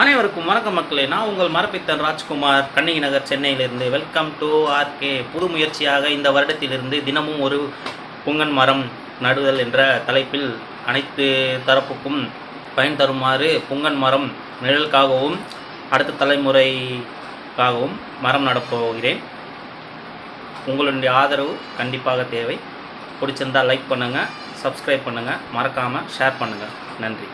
அனைவருக்கும் வணக்கம் மக்களே. நான் உங்கள் மரப்பித்தன் ராஜ்குமார். கண்ணகி நகர் சென்னையிலிருந்து வெல்கம் டு ஆர்கே புது முயற்சியாக இந்த வருடத்திலிருந்து தினமும் ஒரு புங்கன் மரம் நடுதல் என்ற தலைப்பில் அனைத்து தரப்புக்கும் பயன் தருமாறு புங்கன் மரம் நிழலுக்காகவும் அடுத்த தலைமுறைக்காகவும் மரம் நடப்போகிறேன் உங்களுடைய ஆதரவு கண்டிப்பாக தேவை. பிடிச்சிருந்தால் லைக் பண்ணுங்கள் சப்ஸ்கிரைப் பண்ணுங்கள் மறக்காமல் ஷேர் பண்ணுங்கள் நன்றி.